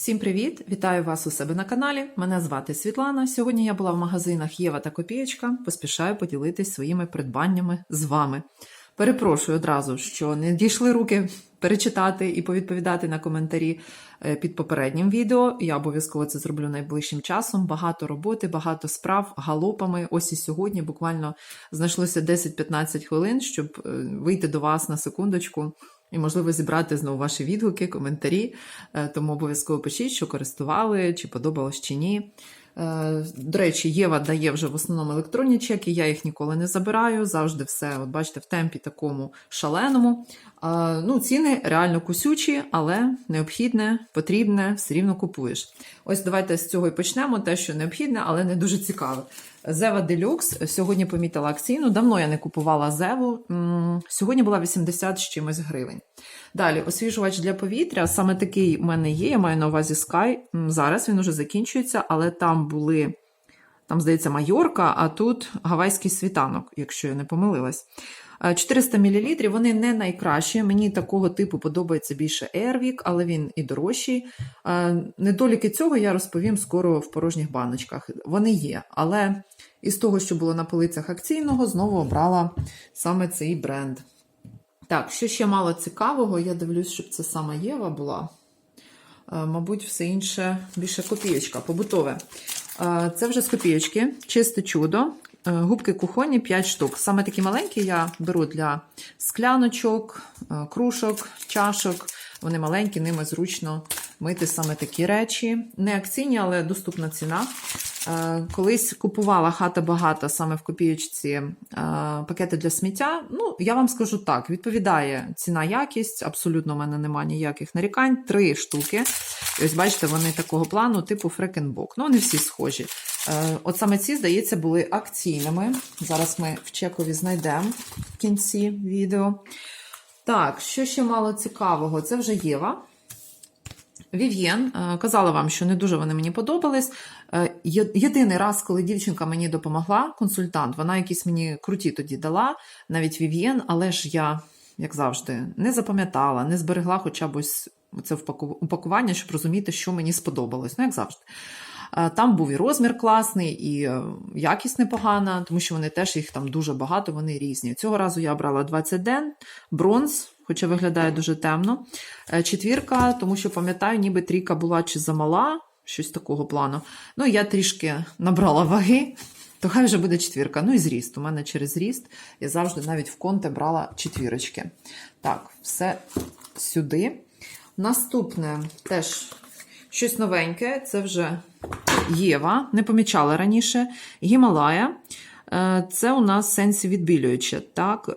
Всім привіт! Вітаю вас у себе на каналі. Мене звати Світлана. Сьогодні я була в магазинах Єва та Копієчка. Поспішаю поділитись своїми придбаннями з вами. Перепрошую одразу, що не дійшли руки перечитати і повідповідати на коментарі е, під попереднім відео. Я обов'язково це зроблю найближчим часом. Багато роботи, багато справ галопами. Ось і сьогодні буквально знайшлося 10-15 хвилин, щоб е, вийти до вас на секундочку. І, можливо, зібрати знову ваші відгуки, коментарі. Е, Тому обов'язково пишіть, що користували, чи подобалось, чи ні. Е, До речі, Єва дає вже в основному електронні чеки, я їх ніколи не забираю. Завжди все, от бачите, в темпі такому шаленому. Ну, Ціни реально кусючі, але необхідне, потрібне, все рівно купуєш. Ось давайте з цього і почнемо. Те, що необхідне, але не дуже цікаве. Зева Делюкс сьогодні помітила акційну. Давно я не купувала Зеву. Сьогодні була 80 з чимось гривень. Далі, освіжувач для повітря. Саме такий у мене є. Я маю на увазі Sky. Зараз він уже закінчується, але там були, там, здається, Майорка, а тут гавайський світанок, якщо я не помилилась. Е, 400 мл, вони не найкращі. Мені такого типу подобається більше Airwick, але він і дорожчий. Е, Недоліки цього я розповім скоро в порожніх баночках. Вони є, але із того, що було на полицях акційного, знову обрала саме цей бренд. Так, що ще мало цікавого, я дивлюсь, щоб це саме Єва була. Е, Мабуть, все інше більше копійочка, побутове. Е, Це вже з копійочки, чисте чудо. Е, Губки кухонні 5 штук. Саме такі маленькі я беру для скляночок, крушок, чашок. Вони маленькі, ними зручно мити саме такі речі. Не акційні, але доступна ціна. Е, Колись купувала хата багата саме в копійочці е, пакети для сміття. Ну, я вам скажу так: відповідає ціна якість, абсолютно в мене немає ніяких нарікань. Три штуки. І ось бачите, вони такого плану, типу фрекенбок. Ну, вони всі схожі. Е, От саме ці, здається, були акційними. Зараз ми в чекові знайдемо в кінці відео. Так, що ще мало цікавого? Це вже Єва. Вів'єн е, казала вам, що не дуже вони мені подобались. Е, Єдиний раз, коли дівчинка мені допомогла, консультант, вона якісь мені круті тоді дала, навіть Вів'єн, але ж я, як завжди, не запам'ятала, не зберегла хоча б ось це упакування, щоб розуміти, що мені сподобалось. Ну, як завжди. Е, Там був і розмір класний, і якість непогана, тому що вони теж їх там дуже багато, вони різні. Цього разу я обрала 20 ден, бронз, хоча виглядає дуже темно. Е, Четвірка, тому що пам'ятаю, ніби трійка була чи замала, щось такого плану. Ну, я трішки набрала ваги, то хай вже буде четвірка. Ну і зріст. У мене через зріст я завжди навіть в конте брала четвірочки. Так, все сюди. Наступне теж щось новеньке, це вже Єва, не помічала раніше. Гімалая. Е, Це у нас сенсі відбілююче. Так,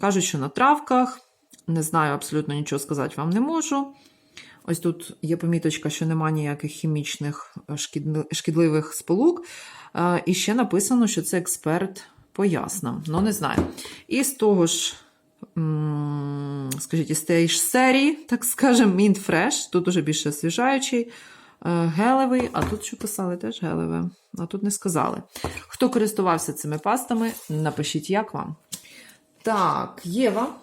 кажуть, що на травках. Не знаю, абсолютно нічого сказати вам не можу. Ось тут є поміточка, що немає ніяких хімічних е, шкідливих сполук. Е, І ще написано, що це експерт по яснам. Ну, не знаю. І з того ж, скажіть, із тієї ж серії, так скажемо, Mint Fresh. Тут уже більше освіжаючий. Е, Гелевий, а тут що писали теж гелеве, а тут не сказали. Хто користувався цими пастами, напишіть, як вам. Так, Єва.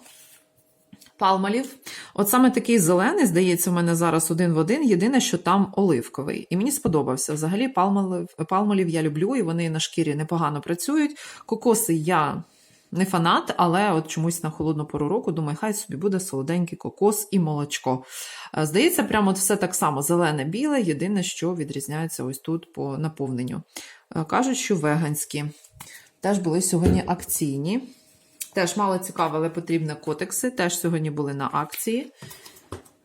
Палмалів. От саме такий зелений, здається, у мене зараз один в один. Єдине, що там оливковий. І мені сподобався. Взагалі, палмалів, палмалів я люблю, і вони на шкірі непогано працюють. Кокоси я не фанат, але от чомусь на холодну пору року думаю, хай собі буде солоденький кокос і молочко. Е, Здається, прямо от все так само: зелене, біле, єдине, що відрізняється ось тут по наповненню. Е, Кажуть, що веганські. Теж були сьогодні акційні. Теж мало цікаво, але потрібні котекси. Теж сьогодні були на акції.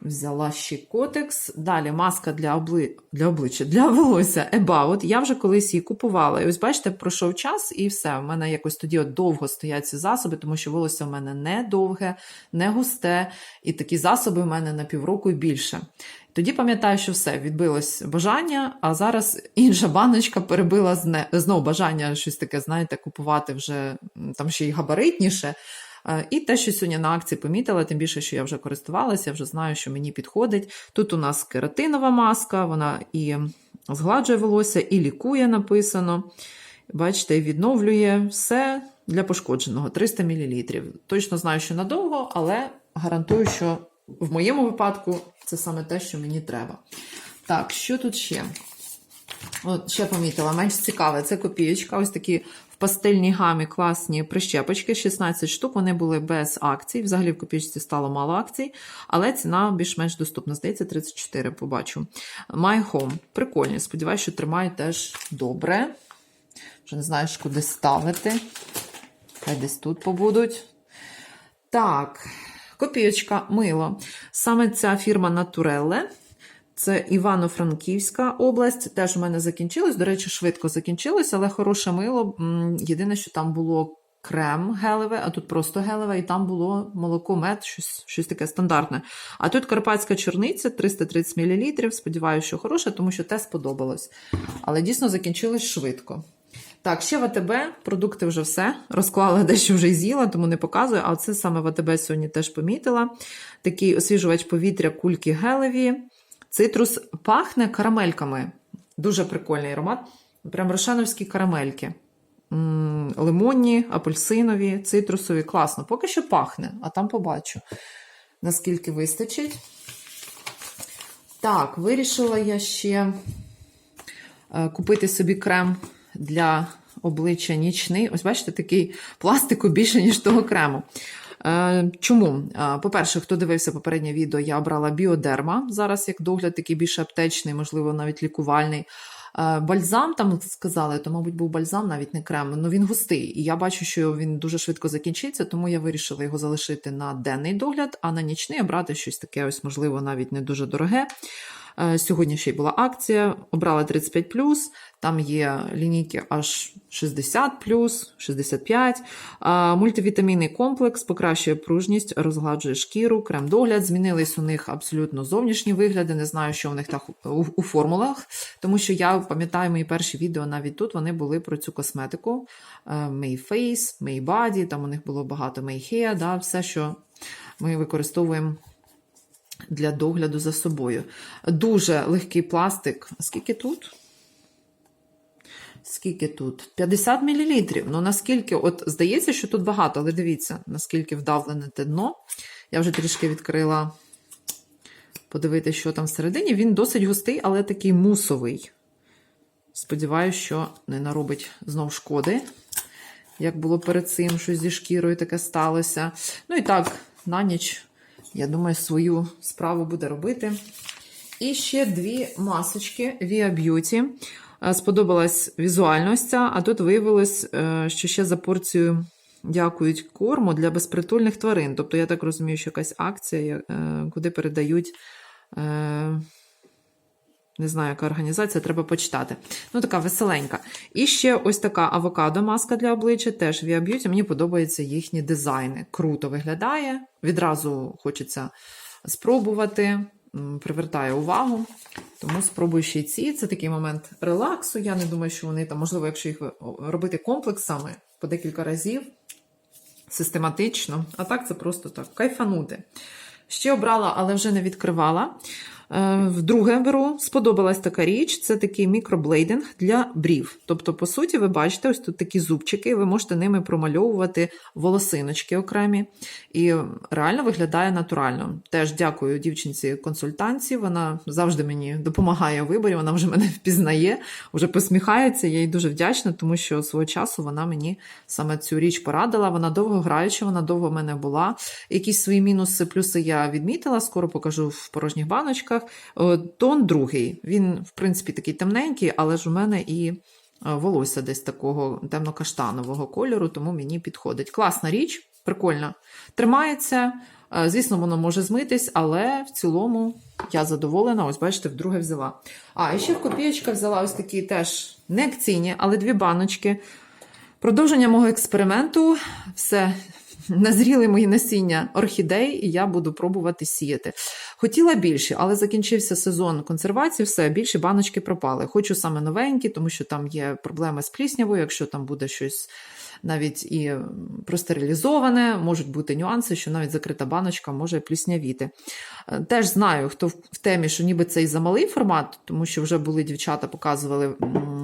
Взяла ще котекс. Далі маска для обли... для обличчя, для волосся About. Я вже колись її купувала. І ось бачите, пройшов час і все. У мене якось тоді от довго стоять ці засоби, тому що волосся в мене не довге, не густе. І такі засоби в мене на півроку і більше. Тоді пам'ятаю, що все, відбилось бажання, а зараз інша баночка перебила зне... знову бажання щось таке, знаєте, купувати вже там ще й габаритніше. Е, І те, що сьогодні на акції помітила, тим більше, що я вже користувалася, я вже знаю, що мені підходить. Тут у нас кератинова маска, вона і згладжує волосся, і лікує написано. Бачите, відновлює все для пошкодженого 300 мл. Точно знаю, що надовго, але гарантую, що в моєму випадку це саме те, що мені треба. Так, що тут ще? От, ще помітила, менш цікаве. Це копієчка. Ось такі пастельній гамі класні прищепочки, 16 штук. Вони були без акцій. Взагалі в копієчці стало мало акцій, але ціна більш-менш доступна. Здається, 34 побачу. My Home. Прикольні. Сподіваюся, що тримають теж добре. Вже не знаєш, куди ставити. Хай десь тут побудуть. Так, копієчка, мило. Саме ця фірма Натурелле. Це Івано-Франківська область. Теж у мене закінчилось. До речі, швидко закінчилось, але хороше мило. Єдине, що там було крем гелеве, а тут просто гелеве, і там було молоко, мед, щось, щось таке стандартне. А тут карпатська чорниця 330 мл. Сподіваюся, що хороше, тому що те сподобалось. Але дійсно закінчилось швидко. Так, ще в АТБ, продукти вже все. Розклала дещо вже й з'їла, тому не показую. А це саме в АТБ сьогодні теж помітила. Такий освіжувач повітря, кульки гелеві. Цитрус пахне карамельками. Дуже прикольний аромат. Прям рошановські карамельки. Лимонні, апельсинові, цитрусові. Класно. Поки що пахне, а там побачу, наскільки вистачить. Так, вирішила я ще е, купити собі крем для обличчя нічний. Ось бачите, такий пластику більше, ніж того крему. Е, Чому? Е, По-перше, хто дивився попереднє відео, я обрала біодерма. Зараз як догляд такий більш аптечний, можливо, навіть лікувальний. Е, Бальзам там сказали, то, мабуть, був бальзам, навіть не крем. Ну він густий. І я бачу, що він дуже швидко закінчиться, тому я вирішила його залишити на денний догляд, а на нічний обрати щось таке, ось, можливо, навіть не дуже дороге. Е, Сьогодні ще й була акція, обрала 35, там є лінійки аж 60, 65. А, Мультивітамінний комплекс покращує пружність, розгладжує шкіру, крем-догляд. Змінились у них абсолютно зовнішні вигляди. Не знаю, що в них так у, формулах, тому що я пам'ятаю мої перші відео навіть тут. Вони були про цю косметику. Е, May Face, May Body, там у них було багато May Hair, да, все, що ми використовуємо для догляду за собою. Дуже легкий пластик. Скільки тут? Скільки тут? 50 мл. Ну наскільки, от здається, що тут багато, але дивіться, наскільки вдавлене те дно. Я вже трішки відкрила подивитися, що там всередині. Він досить густий, але такий мусовий. Сподіваюся, що не наробить знов шкоди. Як було перед цим, щось зі шкірою таке сталося. Ну і так, на ніч я думаю, свою справу буде робити. І ще дві масочки Via Beauty. Е, Сподобалась візуальність, а тут виявилось, е, що ще за порцію дякують корму для безпритульних тварин. Тобто, я так розумію, що якась акція, е, куди передають. Не знаю, яка організація, треба почитати. Ну, така веселенька. І ще ось така авокадо-маска для обличчя, теж Via Beauty. Мені подобаються їхні дизайни. Круто виглядає. Відразу хочеться спробувати, привертає увагу. Тому спробую ще й ці. Це такий момент релаксу. Я не думаю, що вони там, можливо, якщо їх робити комплексами по декілька разів, систематично. А так це просто так, кайфанути. Ще обрала, але вже не відкривала. Е, Вдруге беру, сподобалась така річ, це такий мікроблейдинг для брів. Тобто, по суті, ви бачите, ось тут такі зубчики, ви можете ними промальовувати волосиночки окремі. І реально виглядає натурально. Теж дякую дівчинці-консультанці. Вона завжди мені допомагає у виборі, вона вже мене впізнає, вже посміхається. Я їй дуже вдячна, тому що свого часу вона мені саме цю річ порадила. Вона довго граюча, вона довго в мене була. Якісь свої мінуси, плюси я відмітила, скоро покажу в порожніх баночках. О, Тон другий. Він, в принципі, такий темненький, але ж у мене і е, волосся десь такого темно-каштанового кольору, тому мені підходить. Класна річ, прикольна. Тримається. Е, Звісно, воно може змитись, але в цілому я задоволена. Ось, бачите, вдруге взяла. А, і ще в копієчка взяла ось такі теж не акційні, але дві баночки. Продовження мого експерименту. Все назріли мої насіння орхідей, і я буду пробувати сіяти. Хотіла більше, але закінчився сезон консервації, все, більше баночки пропали. Хочу саме новенькі, тому що там є проблеми з пліснявою, якщо там буде щось навіть і простерилізоване, можуть бути нюанси, що навіть закрита баночка може плюснявіти. Е, Теж знаю, хто в темі, що ніби це і замалий формат, тому що вже були дівчата, показували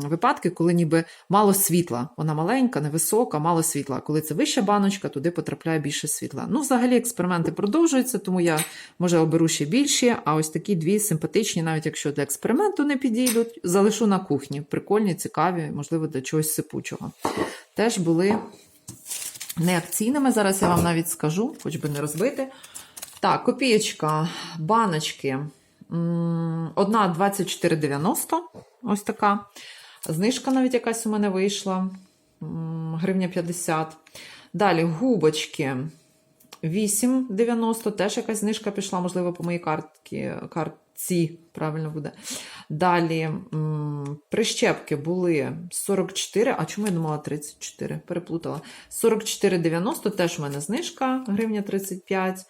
випадки, коли ніби мало світла. Вона маленька, невисока, мало світла. Коли це вища баночка, туди потрапляє більше світла. Ну, взагалі, експерименти продовжуються, тому я може оберу ще більші. А ось такі дві симпатичні, навіть якщо для експерименту не підійдуть, залишу на кухні. Прикольні, цікаві, можливо, для чогось сипучого. Теж були не акційними. Зараз я вам навіть скажу, хоч би не розбити. Так, копієчка, баночки. Одна 24,90. Ось така. Знижка навіть якась у мене вийшла. Гривня 50. Далі губочки 8,90. Теж якась знижка пішла, можливо, по моїй картці. Картці правильно буде. Далі прищепки були 44, а чому я думала 34? Переплутала. 44,90 теж в мене знижка, гривня 35.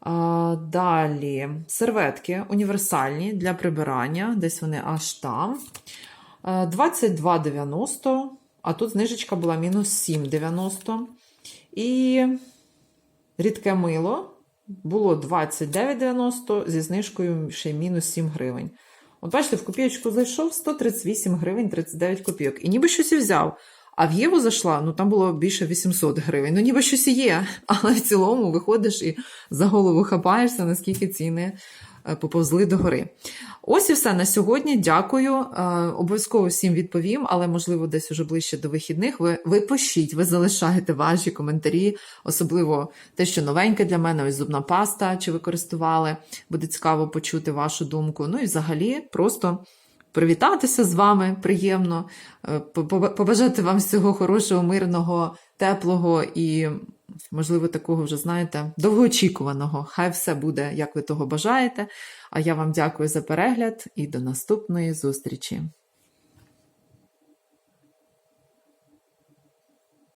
А, далі серветки універсальні для прибирання, десь вони аж там. 22,90, а тут знижечка була мінус 7,90. І рідке мило було 29,90 зі знижкою ще мінус 7 гривень. От бачите, в копієчку зайшов 138 гривень 39 копійок. І ніби щось і взяв. А в Єву зайшла, ну там було більше 800 гривень. Ну ніби щось і є. Але в цілому виходиш і за голову хапаєшся, наскільки ціни поповзли догори. Ось і все на сьогодні. Дякую. Е, Обов'язково всім відповім, але можливо десь уже ближче до вихідних. Ви, ви пишіть, ви залишаєте ваші коментарі, особливо те, що новеньке для мене, ось зубна паста, чи ви користували. Буде цікаво почути вашу думку. Ну і взагалі просто. Привітатися з вами приємно, е, побажати вам всього хорошого, мирного, теплого і, можливо, такого вже, знаєте, довгоочікуваного. Хай все буде, як ви того бажаєте. А я вам дякую за перегляд і до наступної зустрічі.